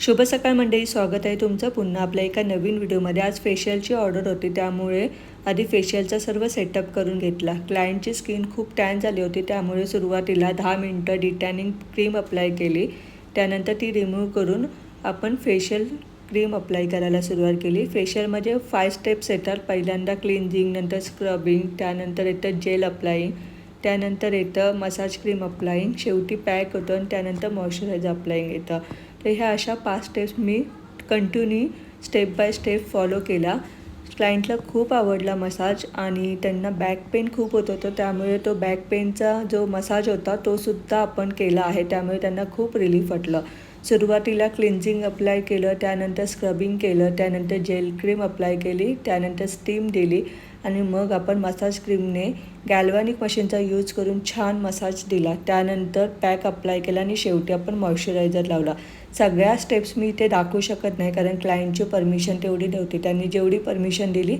शुभ सकाळ मंडळी स्वागत आहे तुमचं. पुन्हा आपल्या एका नवीन व्हिडिओमध्ये. आज फेशियलची ऑर्डर होती त्यामुळे आधी फेशियलचा सर्व सेटअप करून घेतला. क्लायंटची स्किन खूप टॅन झाली होती त्यामुळे सुरुवातीला दहा मिनटं डिटॅनिंग क्रीम अप्लाय केली. त्यानंतर ती रिमूव्ह करून आपण फेशियल क्रीम अप्लाय करायला सुरुवात केली. फेशियलमध्ये फाय स्टेप्स येतात. पहिल्यांदा क्लिन्झिंग नंतर स्क्रबिंग त्यानंतर येतं जेल अप्लाईंग त्यानंतर येतं मसाज क्रीम अप्लाईंग शेवटी पॅक होतं आणि त्यानंतर मॉइश्चरायझर अप्लाईंग येतं. तर ह्या अशा पाच steps me continue step by step follow केला. क्लायंटला खूप आवडला मसाज आणि त्यांना बॅक पेन खूप होत होतं. त्यामुळे तो बॅक पेनचा जो मसाज होता तो सुद्धा आपण केला आहे. त्यामुळे त्यांना खूप रिलीफ वाटलं. सुरुवातीला क्लिन्झिंग अप्लाय केलं त्यानंतर स्क्रबिंग केलं त्यानंतर जेल क्रीम अप्लाय केली त्यानंतर स्टीम दिली आणि मग आपण मसाज क्रीमने गॅल्वॅनिक मशीनचा यूज करून छान मसाज दिला. त्यानंतर पॅक अप्लाय केला आणि शेवटी आपण मॉइश्चरायझर लावला. सगळ्या स्टेप्स मी इथे दाखवू शकत नाही कारण क्लायंटची परमिशन तेवढी नव्हती. त्यांनी जेवढी परमिशन दिली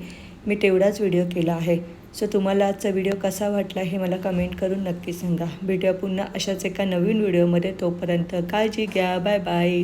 मी तेवढाच व्हिडिओ केला आहे. सो तुम्हाला आजचा व्हिडिओ कसा वाटला हे मला कमेंट करून नक्की सांगा. भेटूया पुन्हा अशाच एका नवीन व्हिडिओमध्ये तोपर्यंत काळजी घ्या. Bye bye